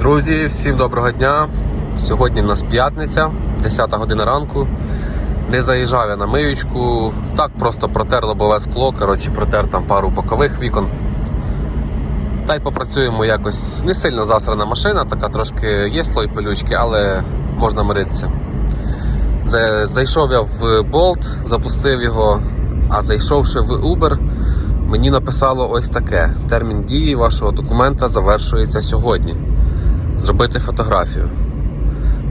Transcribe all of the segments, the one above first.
Друзі, всім доброго дня. Сьогодні в нас п'ятниця, 10 година ранку. Не заїжджав я на миючку, так просто протер лобове скло, коротше, протер там пару бокових вікон. Та й попрацюємо якось не сильно засрана машина, така трошки є слой пилючки, але можна миритися. Зайшов я в Bolt, запустив його, а зайшовши в Uber, мені написало ось таке: термін дії вашого документа завершується сьогодні. Зробити фотографію.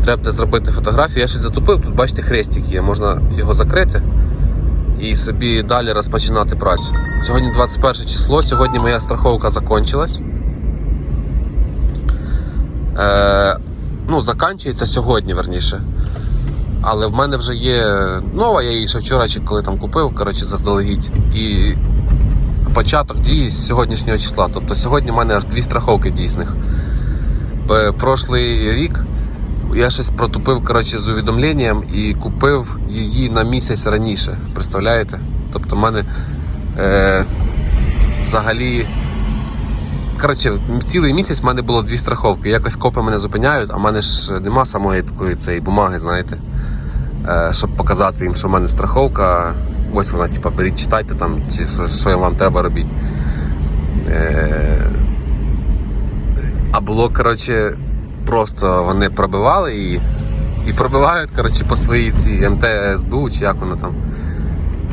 Треба буде зробити фотографію. Я щось затупив, тут бачите, хрестик є, можна його закрити і собі далі розпочинати працю. Сьогодні 21 число, сьогодні моя страховка закончилась. Е, ну, заканчується сьогодні, верніше. Але в мене вже є нова, я її ще вчора чи коли там купив, коротше, заздалегідь. І початок дії з сьогоднішнього числа. Тобто сьогодні в мене аж дві страховки дійсних. П- Прошлий рік я щось протупив коротше, з увідомленням і купив її на місяць раніше. Представляєте? Тобто в мене е, взагалі. Коротше, цілий місяць в мене було дві страховки. Якось копи мене зупиняють, а в мене ж нема самої такої цієї бумаги, знаєте. Е, щоб показати їм, що в мене страховка. Ось вона, типа, беріть, читайте там, чи що, що вам треба робити. Е, а було, коротше, просто вони пробивали і, і пробивають, коротше, по своїй цій МТСБУ, чи як воно там.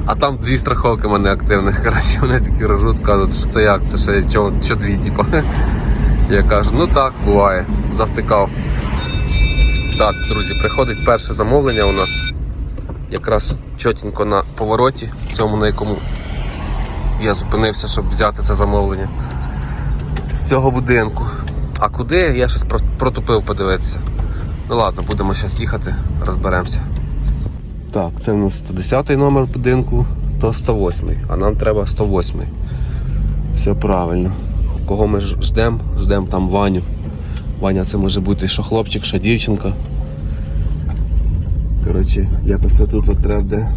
А там дві страховки в мене активних. Коротше, вони такі рожуть, кажуть, що це як, це ще чо, чо дві, типу. Я кажу, ну так, буває, завтикав. Так, друзі, приходить перше замовлення у нас. Якраз чотенько на повороті, цьому на якому я зупинився, щоб взяти це замовлення з цього будинку. А куди я щось протупив подивитися. Ну ладно, будемо зараз їхати, розберемося. Так, це у нас 110 номер будинку, то 108, а нам треба 108. Все правильно. Кого ми ждемо? Ждемо там Ваню. Ваня це може бути що хлопчик, що дівчинка. Коротше, якось тут треба буде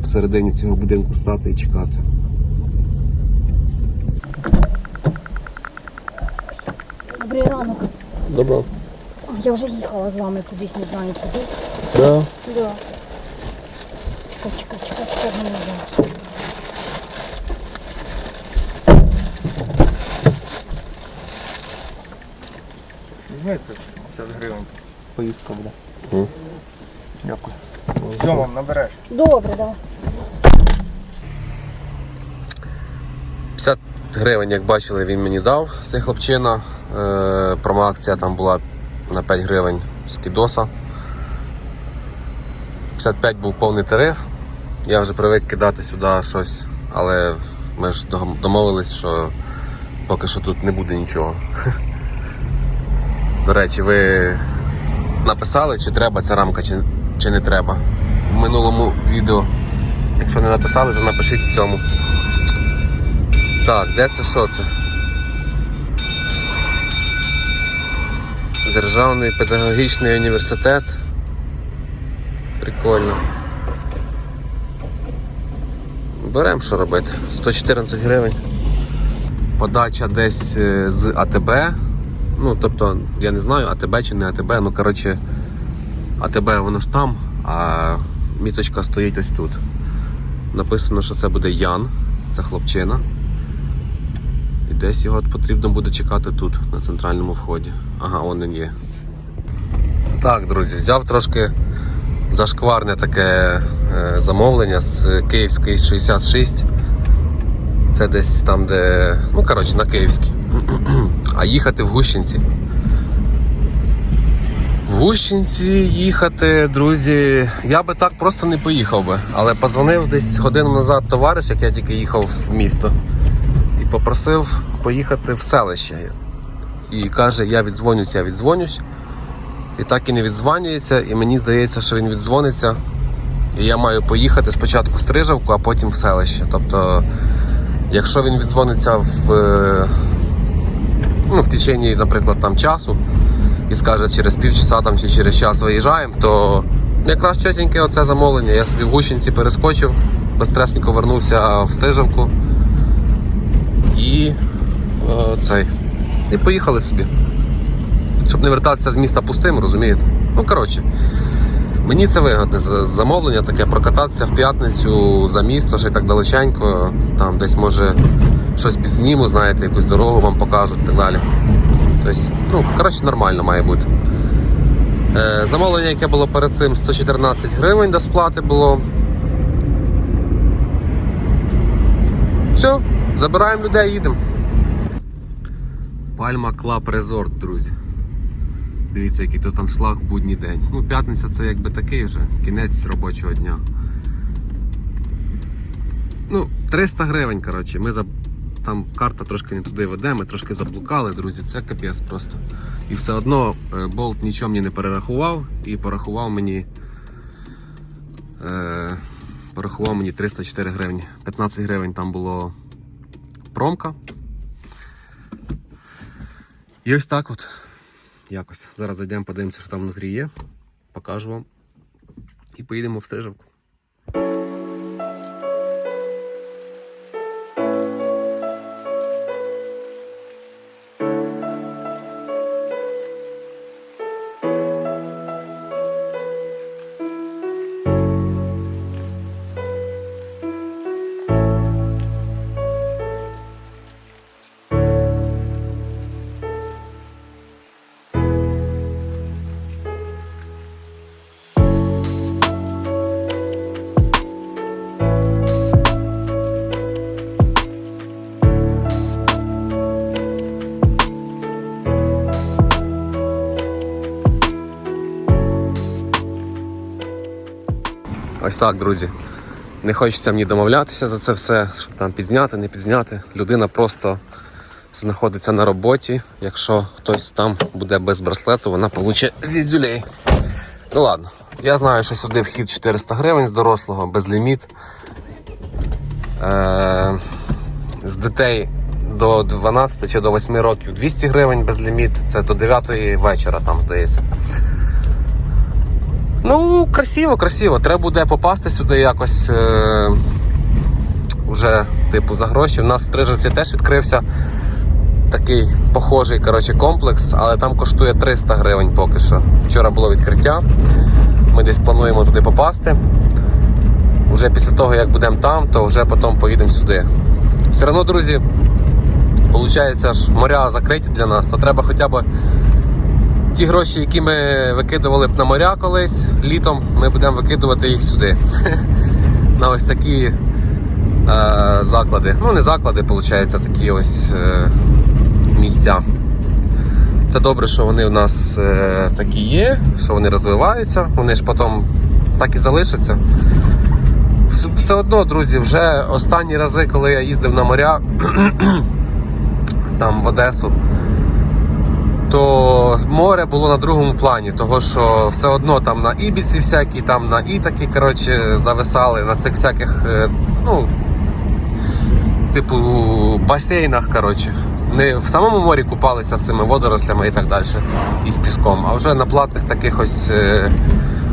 всередині цього будинку стати і чекати. Добрий ранок. Добро. Я вже їхала з вами кудись, не знаю куди. Да. Да. Чекай, чекай, чекай, чекай, не можу. Візьметься 50 гривень. Поїздка буде. Мгм. Дякую. Зьомом набереш. Добре, давай. 50 гривень, як бачили, він мені дав цей хлопчина. Е, промоакція там була на 5 гривень з кідоса. 55 був повний тариф. Я вже привик кидати сюди щось, але ми ж дом- домовились, що поки що тут не буде нічого. До речі, ви написали, чи треба ця рамка, чи, чи не треба. В минулому відео. Якщо не написали, то напишіть в цьому. Так, де це що це? Державний педагогічний університет. Прикольно. Беремо що робити. 114 гривень. Подача десь е, з АТБ. Ну, тобто, я не знаю, АТБ чи не АТБ, ну коротше, АТБ воно ж там, а міточка стоїть ось тут. Написано, що це буде Ян, це хлопчина. Десь його потрібно буде чекати тут, на центральному вході. Ага, он він є. Так, друзі, взяв трошки зашкварне таке е, замовлення з Київської 66. Це десь там, де. Ну, коротше, на Київській. А їхати в Гущинці. В Гущинці їхати, друзі, я би так просто не поїхав би. Але позвонив десь годину назад товариш, як я тільки їхав в місто і попросив поїхати в селище. І каже, я віддзвонюсь, я віддзвонюсь. І так і не віддзвонюється, і мені здається, що він віддзвониться. І я маю поїхати спочатку в Стрижавку, а потім в селище. Тобто, якщо він віддзвониться в, е, ну, в течение, наприклад, там часу і скаже через півчаса там, чи через час виїжджаємо, то якраз чотеньке оце замовлення. Я собі в Гущинці перескочив, безстресненько вернувся в Стрижавку. І цей. І поїхали собі. щоб не вертатися з міста пустим, розумієте? Ну, коротше, мені це вигодне замовлення таке прокататися в п'ятницю за місто, ще й так далеченько, там десь може щось підзніму, знаєте, якусь дорогу вам покажуть і так далі. Тобто, ну, коротше, нормально має бути. Е, замовлення, яке було перед цим, 114 гривень до сплати було. Все, забираємо людей, їдемо. Пальма Клаб Резорт, друзі. Дивіться, який тут аншлаг в будній день. Ну, п'ятниця це якби такий вже, кінець робочого дня. Ну, 300 гривень, коротше. Ми за... Там карта трошки не туди веде, ми трошки заблукали, друзі, це капець просто. І все одно е, болт нічого мені не перерахував і порахував мені. Е, порахував мені 304 гривні. 15 гривень там було промка. І ось так от. Якось. Зараз зайдемо, подивимося, що там внутрі є. Покажу вам. І поїдемо в стрижавку. Ось так, друзі. Не хочеться мені домовлятися за це все, щоб там підзняти, не підзняти. Людина просто знаходиться на роботі. Якщо хтось там буде без браслету, вона получить звідзюлей. Ну ладно, я знаю, що сюди вхід 400 гривень з дорослого, безліміт. Е- з дітей до 12 чи до 8 років 200 гривень безліміт. Це до 9 вечора, там здається. Ну, красиво, красиво. Треба буде попасти сюди якось е, уже, типу, за гроші. У нас в Стрижівці теж відкрився такий похожий коротше, комплекс, але там коштує 300 гривень поки що. Вчора було відкриття. Ми десь плануємо туди попасти. Уже після того, як будемо там, то вже потім поїдемо сюди. Все одно, друзі, виходить, ж моря закриті для нас, то треба хоча б ті гроші, які ми викидували б на моря колись літом, ми будемо викидувати їх сюди. На ось такі е, заклади. Ну, не заклади, виходить, такі ось е, місця. Це добре, що вони у нас е, такі є, що вони розвиваються, вони ж потім так і залишаться. Все одно, друзі, вже останні рази, коли я їздив на моря, там в Одесу, то море було на другому плані, того що все одно там на ібіці всякі, там на ітакі, коротше, зависали, на цих всяких, е, ну, типу, басейнах, коротше. Не в самому морі купалися з цими водорослями і так далі, і з піском, а вже на платних таких ось е,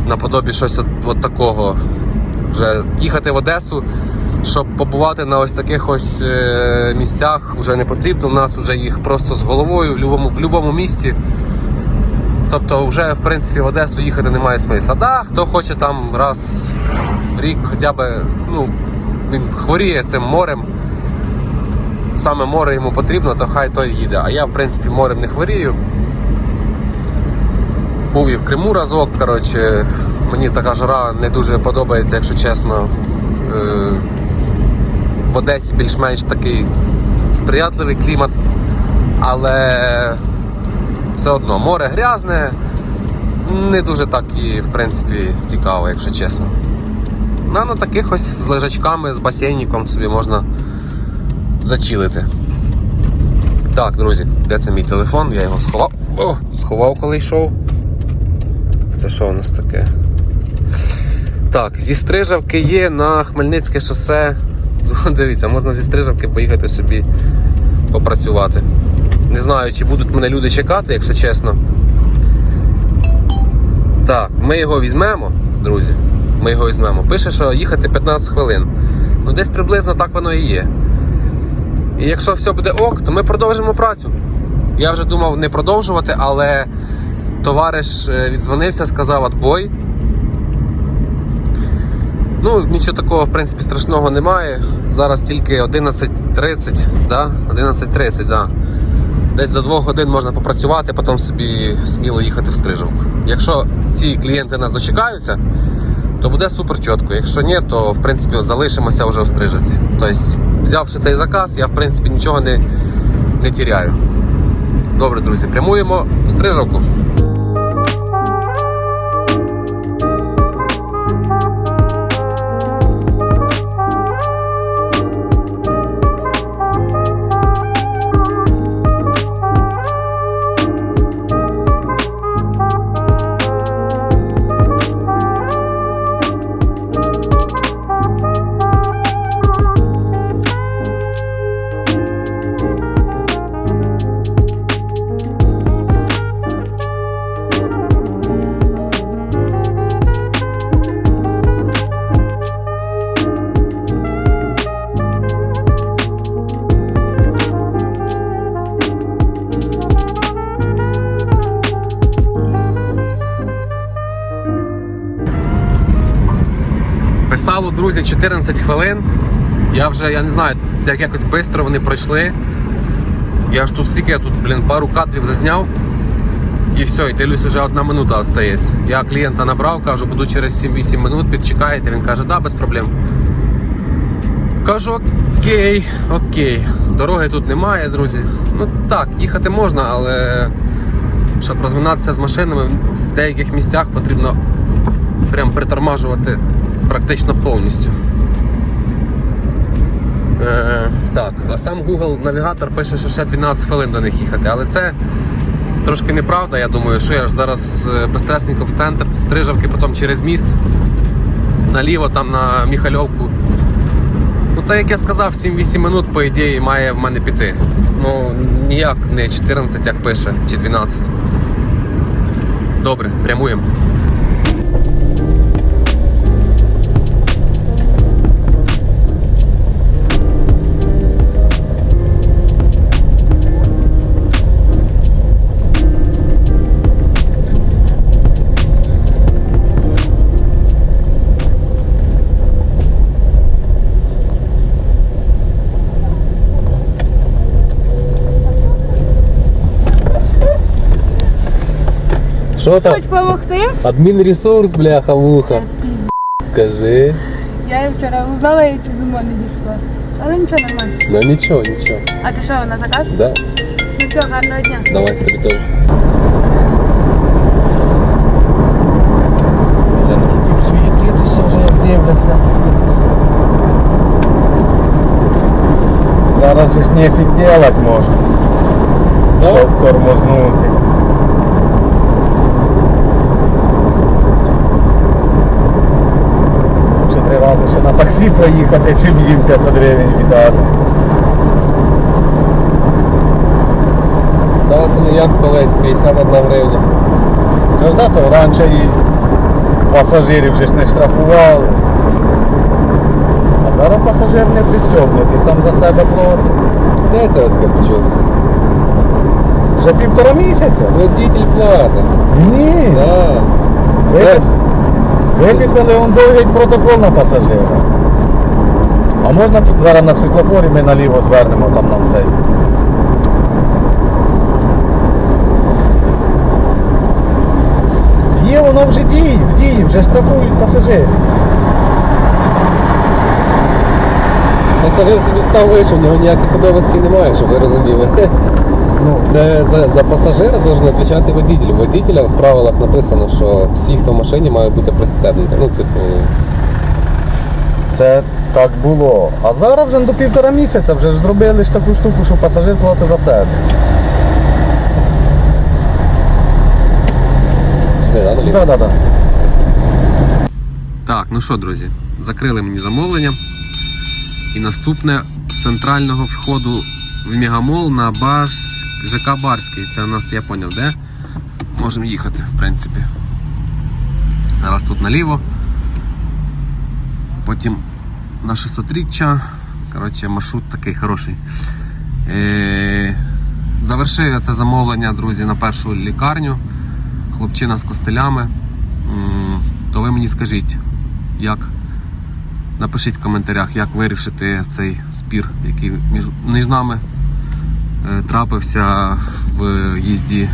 наподобі щось от, такого. Вже їхати в Одесу, щоб побувати на ось таких ось е, місцях вже не потрібно. У нас вже їх просто з головою в будь-якому в будь-якому місці. Тобто, вже в принципі в Одесу їхати немає смисла. Да, хто хоче там раз в рік хоча б, ну, він хворіє цим морем. Саме море йому потрібно, то хай той їде. А я, в принципі, морем не хворію. Був і в Криму разок, коротше, мені така жара не дуже подобається, якщо чесно. В Одесі більш-менш такий сприятливий клімат, але все одно море грязне, не дуже так і в принципі цікаво, якщо чесно. Ну, на таких ось з лежачками, з басейником собі можна зачілити. Так, друзі, де це мій телефон? Я його сховав. О, сховав, коли йшов. Це що у нас таке? Так, зі Стрижавки є на Хмельницьке шосе. Дивіться, можна зі Стрижавки поїхати собі попрацювати. Не знаю, чи будуть мене люди чекати, якщо чесно. Так, ми його візьмемо, друзі. Ми його візьмемо. Пише, що їхати 15 хвилин. Ну, десь приблизно так воно і є. І якщо все буде ок, то ми продовжимо працю. Я вже думав не продовжувати, але товариш е, віддзвонився, сказав отбой. Ну, нічого такого, в принципі, страшного немає. Зараз тільки 11.30, да? 11.30, да. Десь до двох годин можна попрацювати, потім собі сміло їхати в стрижавку. Якщо ці клієнти нас дочекаються, то буде супер чітко. Якщо ні, то в принципі залишимося вже в стрижавці. Тобто, взявши цей заказ, я в принципі нічого не, не тіряю. Добре, друзі, прямуємо в стрижавку. 14 хвилин. Я вже, я не знаю, як якось швидко вони пройшли. Я ж тут стільки, я тут, блін, пару кадрів зазняв. І все, і дивлюсь, вже одна минута остається. Я клієнта набрав, кажу, буду через 7-8 минут, підчекаєте. Він каже, да, без проблем. Кажу, окей, окей. Дороги тут немає, друзі. Ну так, їхати можна, але щоб розминатися з машинами, в деяких місцях потрібно прям притормажувати практично повністю. Е, так, а сам Google навігатор пише, що ще 12 хвилин до них їхати, але це трошки неправда. Я думаю, що я ж зараз е, безстресненько в центр, стрижавки, потім через міст, наліво там на Міхальовку. Ну, так як я сказав, 7-8 минут, по ідеї, має в мене піти. Ну, ніяк не 14, як пише, чи 12. Добре, прямуємо. Що там? Хоч допомогти? Адмінресурс, бляха, муха. Скажи. Я її вчора узнала і чуть з ума не зійшла. Але нічого нормально. Ну нічого, нічого. А ти що, на заказ? Да, Ну все, гарного дня. давай тобі теж. Хотів суєтитися вже як дивляться. Зараз же ж нефіг делать можна. Тор- Тормознути. Таксі проїхати, чим їм 500 гривень віддати. Да, це не як колись, 51 гривня. Тож да, то раніше і пасажирів вже ж не штрафували. А зараз пасажир не пристьобнутий, сам за себе платить. Де це таке почув? Вже півтора місяця. Водитель платить. Ні. Да. Випис... Виписали он довгий протокол на пасажира. А можна тут зараз на світлофорі ми наліво звернемо там нам цей. Є воно вже діє, в дії, вже штрафують пасажирів. Пасажир собі став вийшов, у нього ніяких обов'язків немає, щоб ви розуміли. Ну, Це за, за пасажира должен відповідати водитель. Водителя в правилах написано, що всі, хто в машині, мають бути пристебнуті. Ну, типу, Це так було. А зараз вже до півтора місяця вже ж зробили ж таку штуку, що пасажир платить за себе. сюди, да, наліво? Так, так, так. Так, ну що, друзі, закрили мені замовлення. І наступне з центрального входу в Мегамол на Барс... ЖК Барський. Це у нас, я поняв, де? Можемо їхати, в принципі. Зараз тут наліво. Потім на 600 річчя. Коротше, маршрут такий хороший. Е... Завершив я це замовлення, друзі, на першу лікарню. Хлопчина з костелями. То ви мені скажіть, як напишіть в коментарях, як вирішити цей спір, який між, між нами е, трапився в їзді.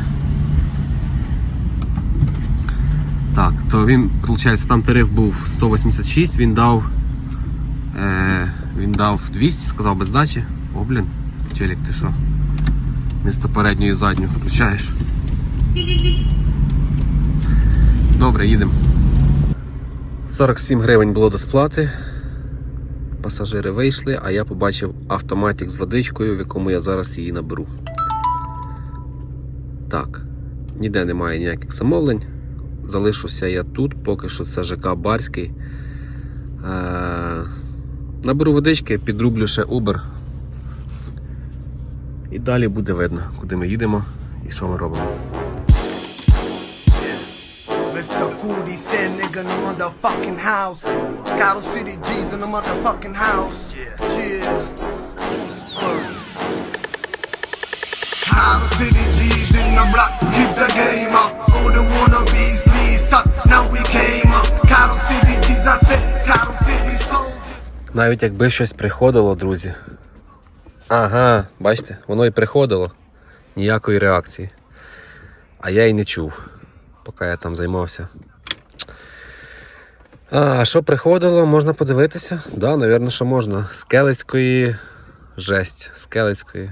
Так, то він, виходить, там тариф був 186, він дав. Е, він дав 200, сказав без дачі. О, блін, челік, ти що? Місто передню і задню включаєш. Добре, їдемо. 47 гривень було до сплати. Пасажири вийшли, а я побачив автоматик з водичкою, в якому я зараз її наберу. Так, ніде немає ніяких замовлень. Залишуся я тут, поки що це ЖК Барський. Е, наберу водички, підрублю ще Uber. І далі буде видно, куди ми їдемо і що ми робимо. Mr. City G's in the motherfucking house. Yeah. Cattle City G's in the block, keep the game up. All the wannabes, please stop. Now we came up. Cattle City G's, I said, Cattle City. Навіть якби щось приходило, друзі. Ага, бачите, воно і приходило. Ніякої реакції. А я й не чув, поки я там займався. А що приходило, можна подивитися? Так, да, напевно, що можна. З Келицької жесть. З Келицької.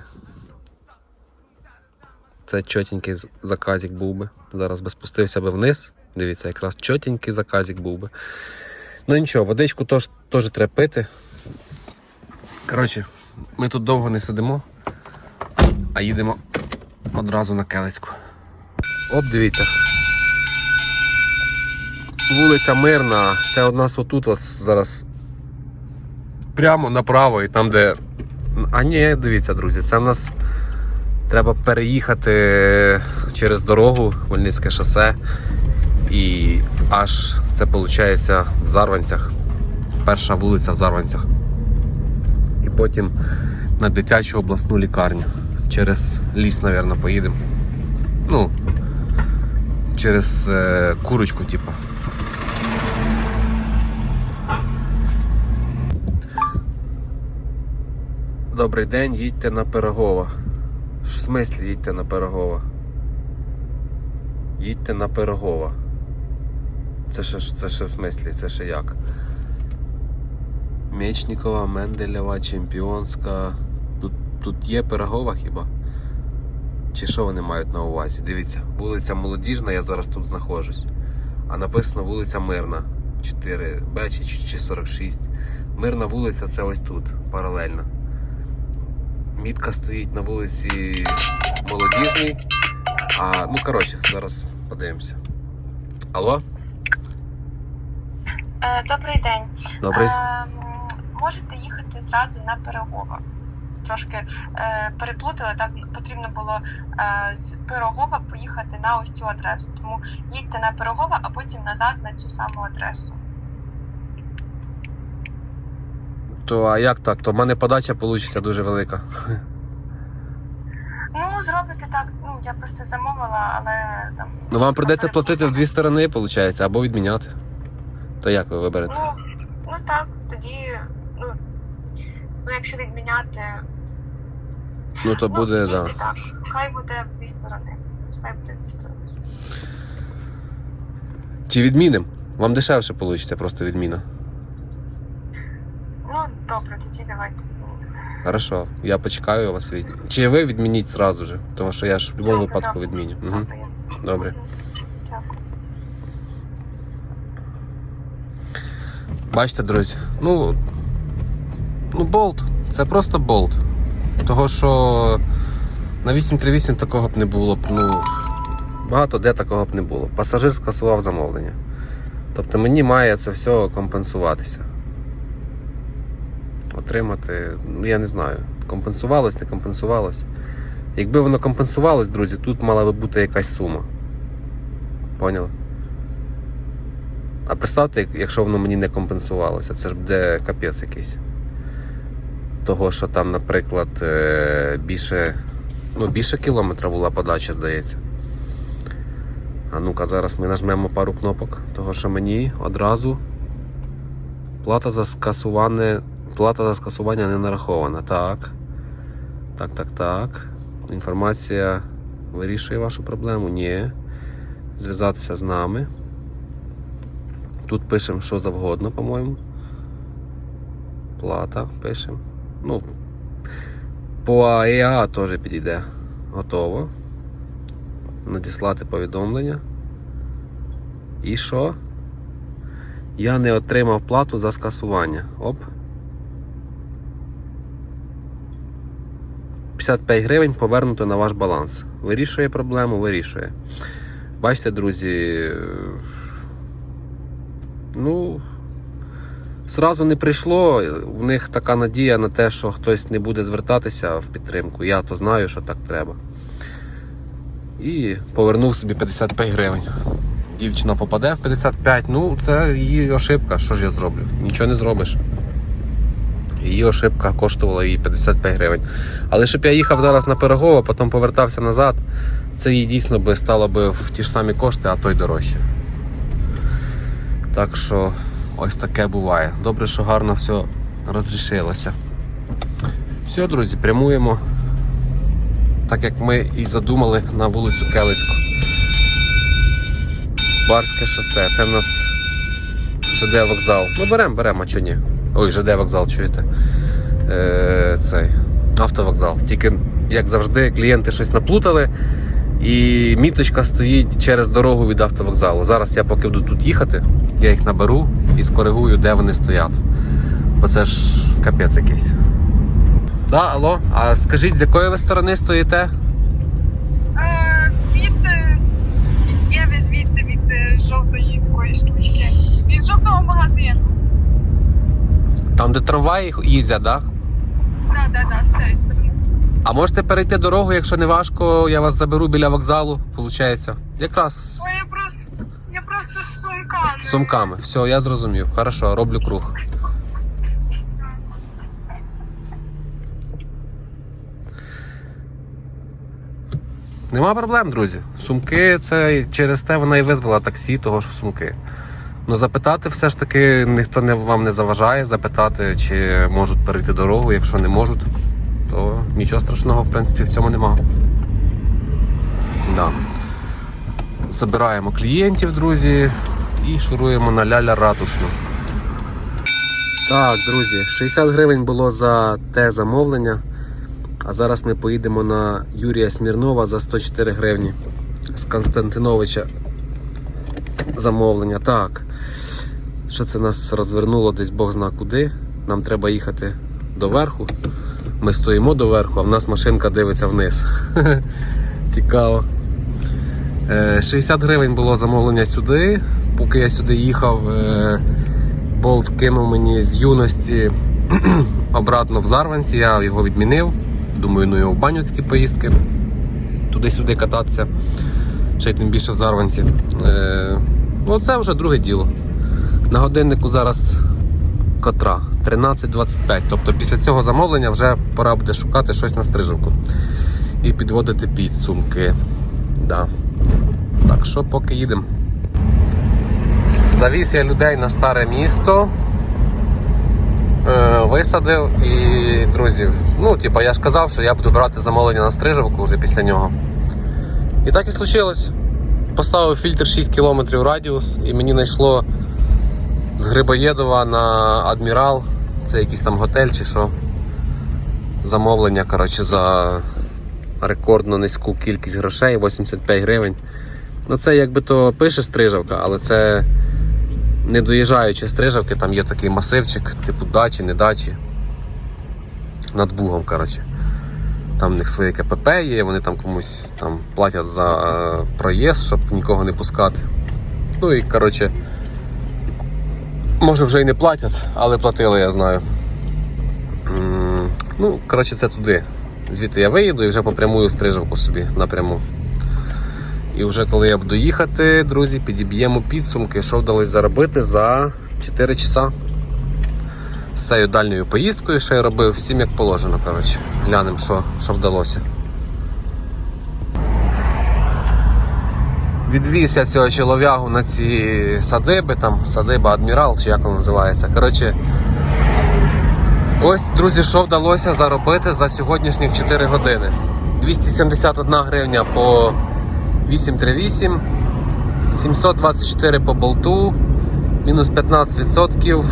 Це чотенький заказик був би. Зараз би спустився би вниз. Дивіться, якраз чотенький заказик був би. Ну нічого, водичку теж, теж треба пити. Коротше, ми тут довго не сидимо, а їдемо одразу на Келицьку. Оп, дивіться. Вулиця Мирна, це у нас отут от зараз прямо направо і там, де. А ні, дивіться, друзі, це в нас треба переїхати через дорогу, Хмельницьке шосе. І аж це виходить в Зарванцях. Перша вулиця в Зарванцях. І потім на дитячу обласну лікарню. Через ліс, мабуть, поїдемо. Ну, через е, курочку, типу. Добрий день, їдьте на Пирогова. В смислі їдьте на Пирогова? Їдьте на Пирогова. Це ще, це ще в смислі, це ще як? Мечникова, Менделєва, Чемпіонська. Тут, тут є Пирогова хіба? Чи що вони мають на увазі? Дивіться, вулиця Молодіжна, я зараз тут знаходжусь. А написано вулиця Мирна. 4Б чи, чи, чи 46. Мирна вулиця це ось тут, паралельно. Мітка стоїть на вулиці Молодіжній. А, ну коротше, зараз подивимося. Алло? Е, Добрий день. Добрий. Ем, можете їхати зразу на Пирогова. Трошки е, переплутали, так потрібно було е, з Пирогова поїхати на ось цю адресу. Тому їдьте на Пирогова, а потім назад на цю саму адресу. То а як так? То в мене подача вийде дуже велика. Ну, зробите так, ну я просто замовила, але там. Ну вам прийдеться платити в дві сторони, виходить, або відміняти. То як ви виберете? Ну, ну так, тоді, ну, ну якщо відміняти, Ну то буде, ну, да. тільки так. Хай буде в дві сторони. Хай буде в дві сторони. Чи відмінимо? Вам дешевше вийде, просто відміна. Ну, добре, тоді давайте. Хорошо, я почекаю вас від... Чи ви відмініть зразу же? Тому що я ж в будь-якому випадку відміню. Угу. Добре. Добре. Мгм. Дякую. Бачите, друзі, ну, ну болт. Це просто болт. Того, що на 838 такого б не було ну, багато де такого б не було. Пасажир скасував замовлення. Тобто мені має це все компенсуватися. Отримати, ну я не знаю, компенсувалось, не компенсувалось. Якби воно компенсувалось, друзі, тут мала би бути якась сума. Поняли? А представте, якщо воно мені не компенсувалося, це ж буде капець якийсь. Того, що там, наприклад, е, більше Ну, більше кілометра була подача, здається. А ну-ка, зараз ми нажмемо пару кнопок, того що мені одразу плата за скасування, плата за скасування не нарахована. Так. Так, так, так. Інформація вирішує вашу проблему? Ні. Зв'язатися з нами. Тут пишемо що завгодно, по-моєму. Плата пишемо. Ну, по АЕА теж підійде. Готово. Надіслати повідомлення. І що? Я не отримав плату за скасування. Оп. 55 гривень повернуто на ваш баланс. Вирішує проблему, вирішує. Бачите, друзі. Ну. Зразу не прийшло. В них така надія на те, що хтось не буде звертатися в підтримку. Я то знаю, що так треба. І повернув собі 55 гривень. Дівчина попаде в 55, ну це її ошибка. Що ж я зроблю? Нічого не зробиш. Її ошибка коштувала їй 55 гривень. Але щоб я їхав зараз на Пирогово, потім повертався назад, це їй дійсно би стало би в ті ж самі кошти, а то й дорожче. Так що ось таке буває. Добре, що гарно все розрішилося. Все, друзі, прямуємо. Так як ми і задумали на вулицю Келицьку. Барське шосе. Це в нас ЖД вокзал. Ну беремо, беремо, а чого ні? Ой, ЖД вокзал, чуєте? Е, цей автовокзал. Тільки, як завжди, клієнти щось наплутали. І міточка стоїть через дорогу від автовокзалу. Зараз я поки буду тут їхати, я їх наберу і скоригую, де вони стоять. Бо це ж капець якийсь. Да, алло, а скажіть, з якої ви сторони стоїте? Е, від, е, Єви звідси від е, жовтої такої штучки. Від жовтого магазину. Там, де трамваї їздять, так? Да? Так, так, так, з цієї сторони. А можете перейти дорогу, якщо не важко, я вас заберу біля вокзалу, виходить. Якраз Ой, я просто, я просто з сумками. з сумками. Все, я зрозумів. Хорошо, роблю круг. Нема проблем, друзі. Сумки це через те вона і визвала таксі, того що сумки. Ну запитати все ж таки ніхто не, вам не заважає, запитати, чи можуть перейти дорогу. Якщо не можуть, то нічого страшного, в принципі, в цьому нема. Да. Забираємо клієнтів, друзі, і шуруємо на ляля ратушну. Так, друзі, 60 гривень було за те замовлення. А зараз ми поїдемо на Юрія Смірнова за 104 гривні з Константиновича замовлення. Так. Що це нас розвернуло десь Бог зна куди. Нам треба їхати до верху. Ми стоїмо до верху, а в нас машинка дивиться вниз. Цікаво. Е, 60 гривень було замовлення сюди. Поки я сюди їхав, е, Болт кинув мені з юності обратно в Зарванці, я його відмінив. Думаю, ну його в баню такі поїздки. Туди-сюди кататися. Ще й тим більше в Зарванці. Е, ну, це вже друге діло. На годиннику зараз котра 13.25. Тобто після цього замовлення вже пора буде шукати щось на стрижівку і підводити підсумки. Да. Так що поки їдемо. Завіз я людей на старе місто. Е, висадив і друзів. Ну, типа, я ж казав, що я буду брати замовлення на стрижівку вже після нього. І так і случилось. Поставив фільтр 6 км радіус і мені знайшло з Грибоєдова на Адмірал. Це якийсь там готель чи що. Замовлення, коротше, за рекордно низьку кількість грошей 85 гривень. Ну це якби то пише стрижавка, але це не доїжджаючи стрижавки, там є такий масивчик, типу дачі, не дачі. Над Бугом, коротше. Там в них своє КПП є, вони там комусь там платять за е, проїзд, щоб нікого не пускати. Ну і коротше. Може вже і не платять, але платили, я знаю. Ну, коротше, це туди. Звідти я виїду і вже попрямую стрижавку собі напряму. І вже коли я буду їхати, друзі, підіб'ємо підсумки, що вдалося заробити за 4 часа. З цією дальньою поїздкою, що я робив, всім як положено. коротше. Глянемо, що, що вдалося. Відвіз я цього чолов'ягу на ці садиби, там садиба Адмірал, чи як воно називається. Коротше, ось, друзі, що вдалося заробити за сьогоднішніх 4 години. 271 гривня по 838, 724 по болту, мінус 15%,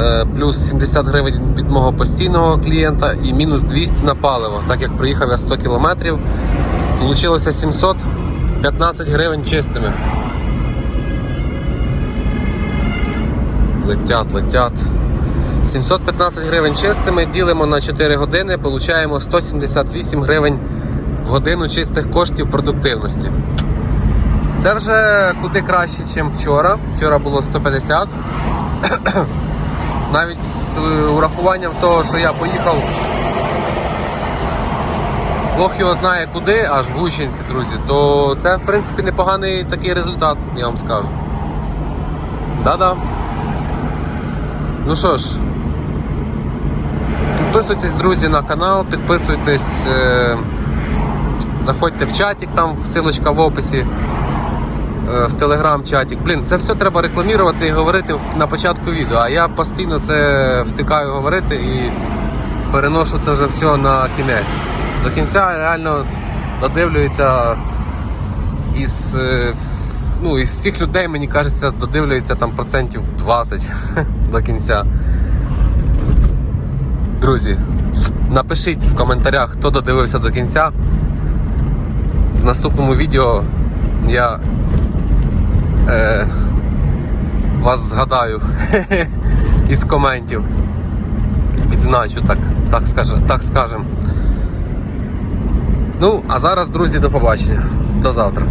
е, плюс 70 гривень від мого постійного клієнта і мінус 200 на паливо. Так як проїхав я 100 кілометрів, Получилося 715 гривень чистими. Летять, летять. 715 гривень чистими ділимо на 4 години, получаємо 178 гривень в годину чистих коштів продуктивності. Це вже куди краще, ніж вчора. Вчора було 150. Навіть з урахуванням того, що я поїхав Бог його знає куди, аж в Гущинці, друзі, то це в принципі непоганий такий результат, я вам скажу. Да-да. Ну що ж, підписуйтесь, друзі, на канал, підписуйтесь, е- заходьте в чатик, там ссылочка в описі. е, В телеграм-чатик. Блін, це все треба рекламувати і говорити на початку відео. А я постійно це втикаю говорити і переношу це вже все на кінець. До кінця реально додивлюється із, е, ну, із всіх людей, мені кажеться, додивлюється там процентів 20 до кінця. Друзі, напишіть в коментарях, хто додивився до кінця. В наступному відео я е, вас згадаю із коментів. Відзначу, так, так, скажем, так скажем. Ну, а зараз, друзі, до побачення. До завтра.